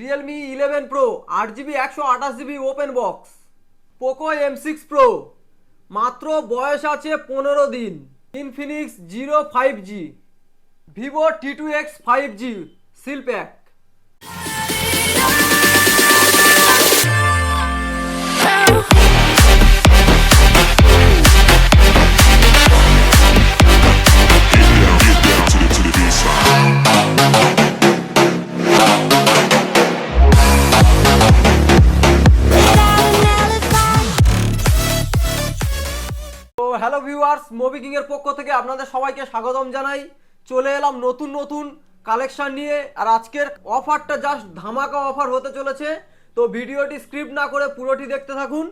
Realme eleven pro আট GB একশো আঠাশ GB open box Poco M six pro মাত্র বয়স আছে পনেরো দিন Infinix zero five G Vivo T two X five G seal pack আপনাদের সবাইকে স্বাগতম জানাই। চলে এলাম নতুন নতুন কালেকশন নিয়ে, আর আজকের অফারটা জাস্ট ধামাকা অফার হতে চলেছে। তো ভিডিওটি স্ক্রিপ্ট না করে পুরোটি দেখতে থাকুন।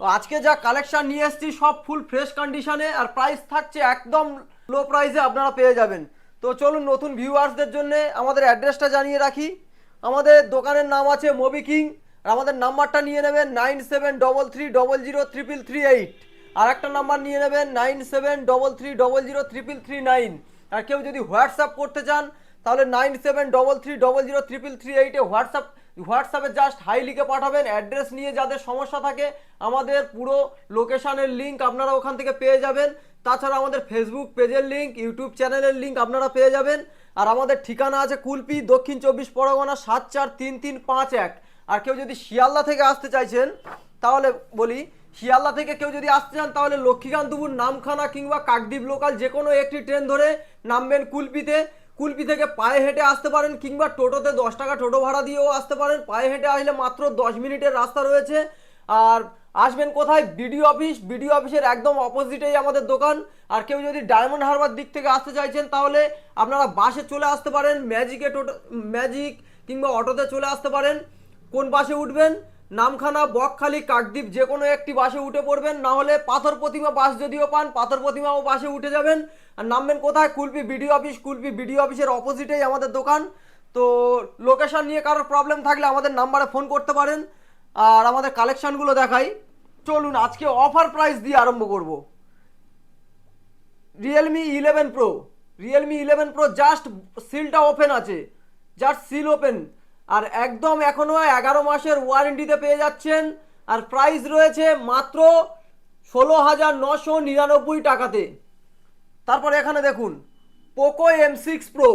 আজকে যা কালেকশন নিয়ে এসেছি, সব ফুল ফ্রেশ কন্ডিশনে আর প্রাইস থাকছে একদম লো প্রাইসে আপনারা পেয়ে যাবেন। তো চলুন নতুন ভিউয়ার্সদের জন্য আমাদের অ্যাড্রেসটা জানিয়ে রাখি। আমাদের দোকানের নাম আছে মোবি কিং আর আমাদের নাম্বারটা নিয়ে নেবেন nine seven double three double zero triple three eight. আর একটা নাম্বার নিয়ে নেবেন nine seven double three double zero triple three nine. আর কেউ যদি হোয়াটসঅ্যাপ করতে চান, তাহলে nine seven double three double zero triple three এইটে হোয়াটসঅ্যাপ, হোয়াটসঅ্যাপে জাস্ট হাই লিখে পাঠাবেন, অ্যাড্রেস নিয়ে যাদের সমস্যা থাকে, আমাদের পুরো লোকেশানের লিঙ্ক আপনারা ওখান থেকে পেয়ে যাবেন। তাছাড়া আমাদের ফেসবুক পেজের লিঙ্ক ইউটিউব চ্যানেলের লিঙ্ক আপনারা পেয়ে যাবেন। আর আমাদের ঠিকানা আছে কুলপি, দক্ষিণ চব্বিশ পরগনা, সাত চার তিন তিন পাঁচ এক। আর কেউ যদি শিয়ালদা থেকে আসতে চাইছেন, তাহলে বলি শিয়ালদা থেকে কেউ যদি আসতে চান, তাহলে লক্ষ্মীকান্তপুর, নামখানা কিংবা কাকদ্বীপ লোকাল যে কোনো একটি ট্রেন ধরে নামবেন কুলপিতে। কুলপি থেকে পায়ে হেঁটে আসতে পারেন কিংবা টোটোতে দশ টাকা টোটো ভাড়া দিয়েও আসতে পারেন। পায়ে হেঁটে আসলে মাত্র দশ মিনিটের রাস্তা রয়েছে। আর আসবেন কোথায়? BDO office. বিডিও অফিসের একদম অপোজিটেই আমাদের দোকান। আর কেউ যদি ডায়মন্ড হারবার দিক থেকে আসতে চাইছেন, তাহলে আপনারা বাসে চলে আসতে পারেন। ম্যাজিকে টোটো ম্যাজিক কিংবা অটোতে চলে আসতে পারেন। কোন বাসে উঠবেন? নামখানা, বকখালি, কাকদ্বীপ যে কোনো একটি বাসে উঠে পড়বেন। না হলে পাথর প্রতিমা বাস যদিও পান, পাথর প্রতিমাও বাসে উঠে যাবেন। আর নামবেন কোথায়? Kulpi BDO office. Kulpi BDO অফিসের অপোজিটেই আমাদের দোকান। তো লোকেশন নিয়ে কারোর প্রবলেম থাকলে আমাদের নাম্বারে ফোন করতে পারেন। আর আমাদের কালেকশানগুলো দেখাই। চলুন, আজকে অফার প্রাইস দিয়ে আরম্ভ করব। Realme eleven pro Realme eleven pro just সিলটা open আছে। জাস্ট সিল ওপেন আর একদম এখনও এগারো মাসের ওয়ারেন্টিতে পেয়ে যাচ্ছেন। আর প্রাইস রয়েছে মাত্র ষোলো হাজার নশো নিরানব্বই টাকাতে। তারপরে এখানে দেখুন Poco M six pro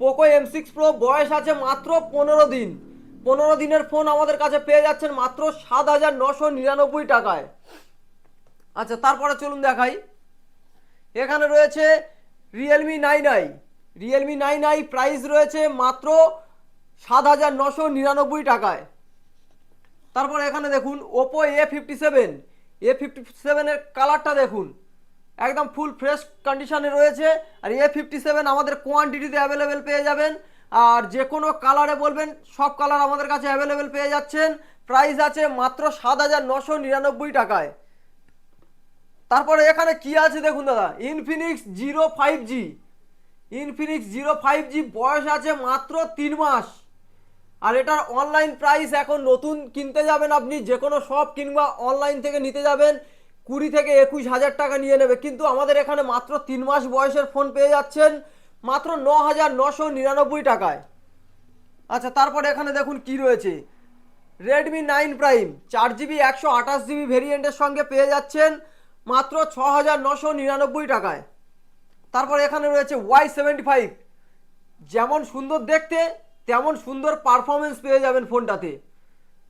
Poco M six pro বয়স আছে মাত্র পনেরো দিন। পনেরো দিনের ফোন আমাদের কাছে পেয়ে যাচ্ছেন মাত্র সাত হাজার নশো নিরানব্বই টাকায়। আচ্ছা তারপরে চলুন দেখাই। এখানে রয়েছে Realme nine I Realme nine I price রয়েছে মাত্র সাত হাজার নশো নিরানব্বই টাকায়। তারপর এখানে দেখুন Oppo A fifty seven A fifty সেভেনের কালারটা দেখুন। একদম ফুল ফ্রেশ কন্ডিশনে রয়েছে। আর এ ফিফটি সেভেন আমাদের কোয়ান্টিটিতে অ্যাভেলেবেল পেয়ে যাবেন। আর যে কোনো কালারে বলবেন, সব কালার আমাদের কাছে অ্যাভেলেবেল পেয়ে যাচ্ছেন। প্রাইস আছে মাত্র সাত হাজার নশো নিরানব্বই টাকায়। তারপরে এখানে কি আছে দেখুন দাদা? Infinix zero five G Infinix zero five G বয়স আছে মাত্র তিন মাস। আর এটার অনলাইন প্রাইস এখন নতুন কিনতে যাবেন আপনি যে কোনো শপ কিংবা অনলাইন থেকে নিতে যাবেন। কুড়ি থেকে একুশ হাজার টাকা নিয়ে নেবে। কিন্তু আমাদের এখানে মাত্র তিন মাস বয়সের ফোন পেয়ে যাচ্ছেন মাত্র ন হাজার নশো নিরানব্বই টাকায়। আচ্ছা তারপরে এখানে দেখুন কি রয়েছে। রেডমি নাইন প্রাইম চার জিবি একশো আঠাশ জিবি ভেরিয়েন্টের সঙ্গে পেয়ে যাচ্ছেন মাত্র ছ হাজার নশো নিরানব্বই টাকায়। তারপরে এখানে রয়েছে ওয়াই সেভেন্টি ফাইভ যেমন সুন্দর দেখতে তেমন সুন্দর পারফরমেন্স পেয়ে যাবেন ফোনটাতে।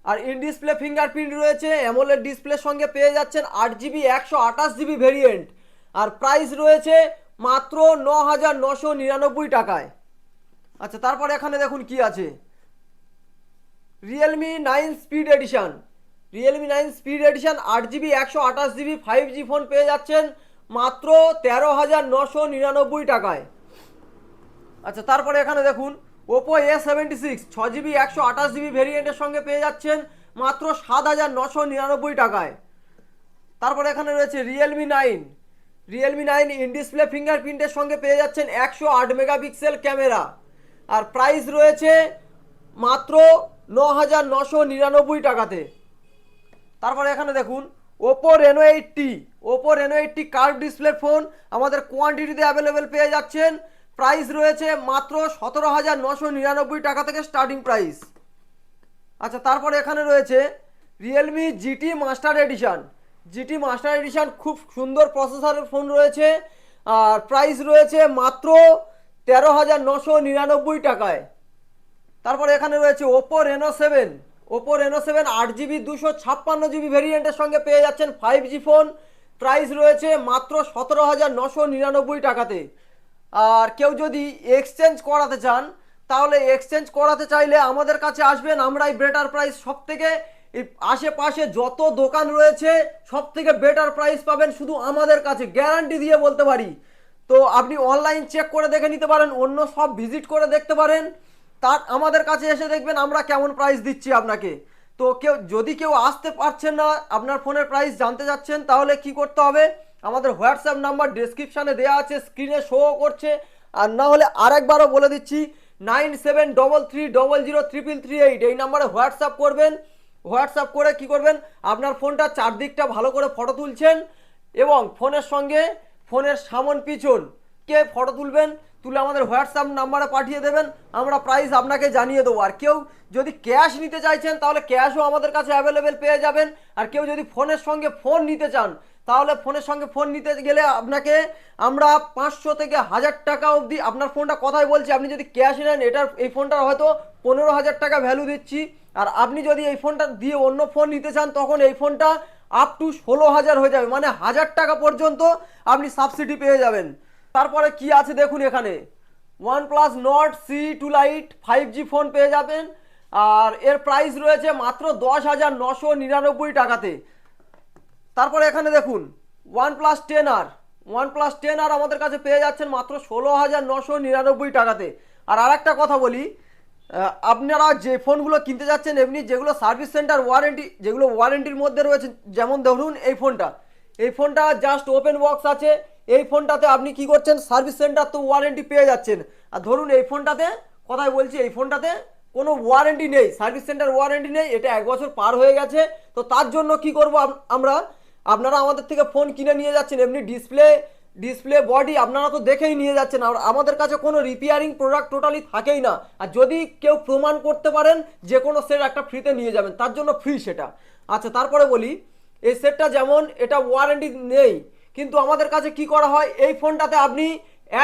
আর ইন ডিসপ্লে ফিঙ্গারপ্রিন্ট রয়েছে অ্যামোলেড ডিসপ্লের সঙ্গে পেয়ে যাচ্ছেন আট জিবি একশো আঠাশ জিবি ভেরিয়েন্ট আর প্রাইস রয়েছে মাত্র ন হাজার নশো নিরানব্বই টাকায়। আচ্ছা তারপরে এখানে দেখুন কি আছে। Realme nine speed edition Realme nine speed edition আট জিবি একশো আঠাশ জিবি ফাইভ জি ফোন পেয়ে যাচ্ছেন মাত্র তেরো হাজার নশো নিরানব্বই টাকায়। আচ্ছা তারপরে এখানে দেখুন ওপো এ সেভেন্টি সিক্স ছ জিবি একশো আঠাশ জিবি ভেরিয়েন্টের সঙ্গে পেয়ে যাচ্ছেন মাত্র সাত হাজার নশো নিরানব্বই টাকায়। তারপরে এখানে রয়েছে Realme nine Realme nine in display ফিঙ্গারপ্রিন্টের সঙ্গে পেয়ে যাচ্ছেন একশো আট মেগাপিক্সেল ক্যামেরা। আর প্রাইস রয়েছে মাত্র ন হাজার নশো নিরানব্বই টাকাতে। তারপরে এখানে দেখুন Oppo Reno eighty Oppo Reno eighty curve display phone আমাদের কোয়ান্টিটিতে অ্যাভেলেবেল পেয়ে যাচ্ছেন প্রাইস রয়েছে মাত্র সতেরো হাজার নশো নিরানব্বই টাকা থেকে স্টার্টিং প্রাইস আচ্ছা তারপরে এখানে রয়েছে Realme GT master edition GT master edition খুব সুন্দর প্রসেসরের ফোন রয়েছে, আর প্রাইস রয়েছে মাত্র তেরো হাজার নশো নিরানব্বই টাকায়। তারপরে এখানে রয়েছে Oppo Reno seven Oppo Reno seven আট জিবি দুশো ছাপ্পান্ন জিবি ভেরিয়েন্টের সঙ্গে পেয়ে যাচ্ছেন ফাইভ জি ফোন প্রাইস রয়েছে মাত্র সতেরো হাজার নশো নিরানব্বই টাকাতে। আর কেউ যদি এক্সচেঞ্জ করাতে চান, তাহলে এক্সচেঞ্জ করাতে চাইলে আমাদের কাছে আসবেন আমরাই বেটার প্রাইস সব থেকে আশেপাশে যত দোকান রয়েছে সব থেকে বেটার প্রাইস পাবেন শুধু আমাদের কাছে গ্যারান্টি দিয়ে বলতে পারি। তো আপনি অনলাইন চেক করে দেখে নিতে পারেন, অন্য সব ভিজিট করে দেখতে পারেন। তার আমাদের কাছে এসে দেখবেন আমরা কেমন প্রাইস দিচ্ছি আপনাকে। তো কেউ, যদি কেউ আসতে পারছেন না, আপনার ফোনের প্রাইস জানতে যাচ্ছেন, তাহলে কি করতে হবে? আমাদের হোয়াটসঅ্যাপ নাম্বার ডিসক্রিপশানে দেওয়া আছে স্ক্রিনে শো করছে। আর না হলে আরেকবারও বলে দিচ্ছি nine seven double three double zero triple three eight এই নাম্বারে হোয়াটসঅ্যাপ করবেন। হোয়াটসঅ্যাপ করে কি করবেন? আপনার ফোনটা চারদিকটা ভালো করে ফটো তুলছেন এবং ফোনের সঙ্গে ফোনের সামন পিছন কে ফটো তুলবেন? তুলে আমাদের হোয়াটসঅ্যাপ নাম্বারে পাঠিয়ে দেবেন, আমরা প্রাইস আপনাকে জানিয়ে দেবো। আর কেউ যদি ক্যাশ নিতে চাইছেন, তাহলে ক্যাশও আমাদের কাছে অ্যাভেলেবেল পেয়ে যাবেন। আর কেউ যদি ফোনের সঙ্গে ফোন নিতে চান, তাহলে ফোনের সঙ্গে ফোন নিতে গেলে আপনাকে আমরা পাঁচশো থেকে হাজার টাকা অবধি, আপনার ফোনটা কথাই বলছি, আপনি যদি ক্যাশ নেন, এটার, এই ফোনটার হয়তো পনেরো হাজার টাকা ভ্যালু দিচ্ছি। আর আপনি যদি এই ফোনটা দিয়ে অন্য ফোন নিতে চান, তখন এই ফোনটা আপ টু ষোলো হাজার হয়ে যাবে। মানে হাজার টাকা পর্যন্ত আপনি সাবসিডি পেয়ে যাবেন। তারপরে কি আছে দেখুন এখানে। One plus Nord C two lite five G phone পেয়ে যাবেন। আর এর প্রাইস রয়েছে মাত্র দশ হাজার নশো নিরানব্বই টাকাতে। তারপরে এখানে দেখুন one plus ten R one plus ten R আমাদের কাছে পেয়ে যাচ্ছেন মাত্র ষোলো হাজার নশো নিরানব্বই টাকাতে। আর আরেকটা কথা বলি আপনারা যে ফোনগুলো কিনতে যাচ্ছেন, এমনি যেগুলো সার্ভিস সেন্টার ওয়ারেন্টি যেগুলো ওয়ারেন্টির মধ্যে রয়েছে, যেমন ধরুন এই ফোনটা এই ফোনটা জাস্ট ওপেন বক্স আছে। এই ফোনটাতে আপনি কি করছেন? সার্ভিস সেন্টার তো ওয়ারেন্টি পেয়ে যাচ্ছেন। আর ধরুন এই ফোনটাতে কথাই বলছি, এই ফোনটাতে কোনো ওয়ারেন্টি নেই, সার্ভিস সেন্টার ওয়ারেন্টি নেই, এটা এক বছর পার হয়ে গেছে। তো তার জন্য কি করব আমরা? আপনারা আমাদের থেকে ফোন কিনে নিয়ে যাচ্ছেন, এমনি ডিসপ্লে ডিসপ্লে বডি আপনারা তো দেখেই নিয়ে যাচ্ছেন। আর আমাদের কাছে কোনো রিপেয়ারিং প্রোডাক্ট টোটালি থাকেই না। আর যদি কেউ প্রমাণ করতে পারেন, যে কোনো সেট একটা ফ্রিতে নিয়ে যাবেন, তার জন্য ফ্রি সেটা। আচ্ছা তারপরে বলি, এই সেটটা যেমন, এটা ওয়ারেন্টি নেই। কিন্তু আমাদের কাছে কি করা হয়? এই ফোনটাতে আপনি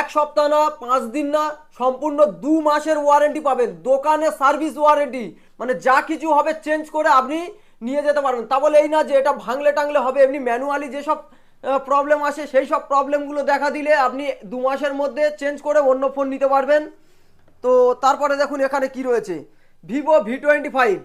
এক সপ্তাহ না, পাঁচ দিন না, সম্পূর্ণ দু মাসের ওয়ারেন্টি পাবেন। দোকানে সার্ভিস ওয়ারেন্টি মানে যা কিছু হবে চেঞ্জ করে আপনি নিয়ে যেতে পারবেন। তা বলে এই না যে এটা ভাঙলে টাংলে হবে, এমনি ম্যানুয়ালি যেসব প্রবলেম আসে, সেই সব প্রবলেমগুলো দেখা দিলে আপনি দু মাসের মধ্যে চেঞ্জ করে অন্য ফোন নিতে পারবেন। তো তারপরে দেখুন এখানে কি রয়েছে। Vivo V twenty five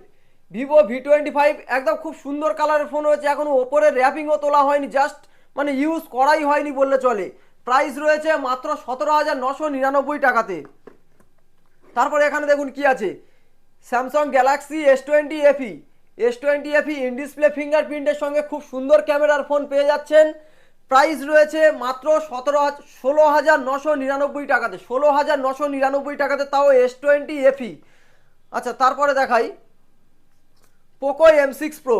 Vivo V twenty five একদম খুব সুন্দর কালারের ফোন হয়েছে এখনও ওপরে র্যাপিংও তোলা হয়নি জাস্ট মানে ইউজ করাই হয়নি বললে চলে। প্রাইস রয়েছে মাত্র সতেরো হাজার নশো নিরানব্বই টাকাতে। তারপরে এখানে দেখুন কি আছে। Samsung Galaxy S twenty FE S twenty FE in display ফিঙ্গারপ্রিন্টের সঙ্গে খুব সুন্দর ক্যামেরার ফোন পেয়ে যাচ্ছেন। প্রাইস রয়েছে মাত্র সতেরো ষোলো হাজার নশো নিরানব্বই টাকাতে। ষোলো হাজার নশো নিরানব্বই টাকাতে তাও এস টোয়েন্টি এফি আচ্ছা তারপরে দেখাই। Poco M six pro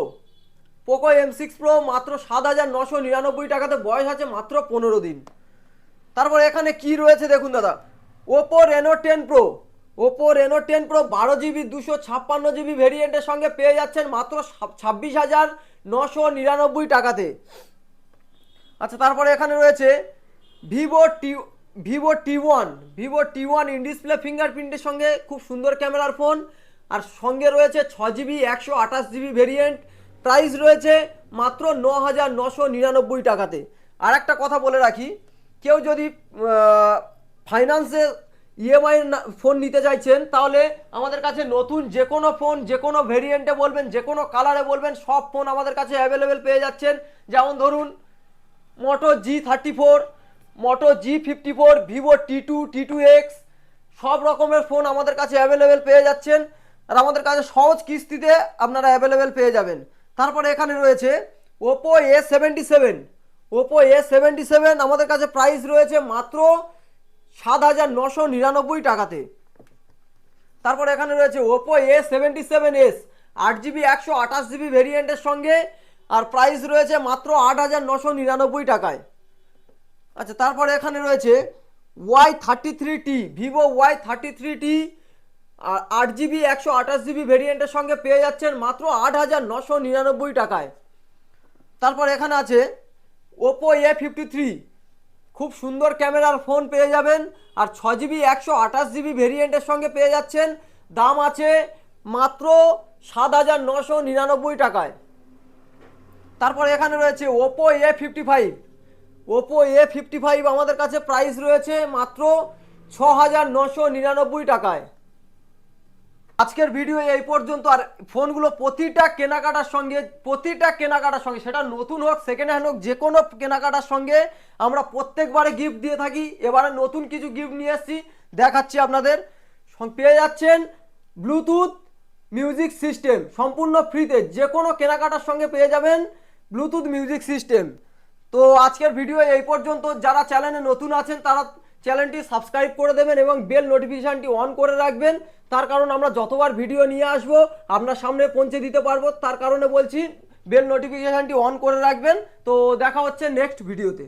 Poco M six pro মাত্র সাত হাজার নশো নিরানব্বই টাকাতে বয়স আছে মাত্র পনেরো দিন। তারপর এখানে কি রয়েছে দেখুন দাদা? Oppo Reno ten pro Oppo Reno ten pro বারো জিবি, দুশো ছাপ্পান্ন জিবি ভেরিয়েন্টের সঙ্গে পেয়ে যাচ্ছেন মাত্র ছাব্বিশ হাজার নশো নিরানব্বই টাকাতে। আচ্ছা তারপরে এখানে রয়েছে Vivo T Vivo T one. Vivo T one in display ফিঙ্গারপ্রিন্টের সঙ্গে খুব সুন্দর ক্যামেরার ফোন। আর সঙ্গে রয়েছে ছ জিবি, একশো আঠাশ জিবি ভেরিয়েন্ট। প্রাইস রয়েছে মাত্র ন হাজার নশো নিরানব্বই টাকাতে। আর একটা কথা বলে রাখি, কেউ যদি ফাইন্যান্সে ইএমআই ফোন নিতে চাইছেন, তাহলে আমাদের কাছে নতুন যে কোনো ফোন যে কোনো ভেরিয়েন্টে বলবেন, যে কোনো কালারে বলবেন, সব ফোন আমাদের কাছে অ্যাভেলেবেল পেয়ে যাচ্ছেন। যেমন ধরুন Moto G thirty four Moto G fifty four Vivo T two T two X সব রকমের ফোন আমাদের কাছে অ্যাভেলেবেল পেয়ে যাচ্ছেন। আর আমাদের কাছে সহজ কিস্তিতে আপনারা অ্যাভেলেবেল পেয়ে যাবেন। তারপরে এখানে রয়েছে Oppo A seventy seven Oppo A seventy seven আমাদের কাছে প্রাইস রয়েছে মাত্র সাত হাজার নশো নিরানব্বই টাকাতে। তারপরে এখানে রয়েছে Oppo A seventy seven S আট জিবি, একশো আঠাশ জিবি ভেরিয়েন্টের সঙ্গে, আর প্রাইস রয়েছে মাত্র আট হাজার নশো নিরানব্বই টাকায়। আচ্ছা তারপরে এখানে রয়েছে Y thirty three T Vivo Y thirty three T আর আট জিবি, একশো আঠাশ জিবি ভেরিয়েন্টের সঙ্গে পেয়ে যাচ্ছেন মাত্র আট হাজার নশো নিরানব্বই টাকায়। তারপর এখানে আছে ওপো এ ফিফটি থ্রি খুব সুন্দর ক্যামেরার ফোন পেয়ে যাবেন। আর ছ জিবি, একশো আঠাশ জিবি ভেরিয়েন্টের সঙ্গে পেয়ে যাচ্ছেন। দাম আছে মাত্র সাত হাজার নশো নিরানব্বই টাকায়। তারপর এখানে রয়েছে Oppo A fifty five Oppo A fifty five আমাদের কাছে প্রাইস রয়েছে মাত্র ছ হাজার নশো নিরানব্বই টাকায়। আজকের ভিডিও এই পর্যন্ত, আর ফোনগুলো প্রতিটা কেনাকাটার সঙ্গে, প্রতিটা কেনাকাটার সঙ্গে, সেটা নতুন হোক সেকেন্ড হ্যান্ড হোক, যে কোনো কেনাকাটার সঙ্গে আমরা প্রত্যেকবারে গিফট দিয়ে থাকি। এবারে নতুন কিছু গিফট নিয়ে এসেছি, দেখাচ্ছি আপনাদের। পেয়ে যাচ্ছেন ব্লুটুথ মিউজিক সিস্টেম সম্পূর্ণ ফ্রিতে যে কোনো কেনাকাটার সঙ্গে পেয়ে যাবেন ব্লুটুথ মিউজিক সিস্টেম তো আজকের ভিডিও এই পর্যন্ত, যারা চ্যানেলে নতুন আছেন, তারা চ্যানেলটি সাবস্ক্রাইব করে দেবেন এবং বেল নোটিফিকেশানটি অন করে রাখবেন। তার কারণ আমরা যতবার ভিডিও নিয়ে আসব, আপনার সামনে পৌঁছে দিতে পারব। তার কারণে বলছি, বেল নোটিফিকেশানটি অন করে রাখবেন। তো দেখা হচ্ছে নেক্সট ভিডিওতে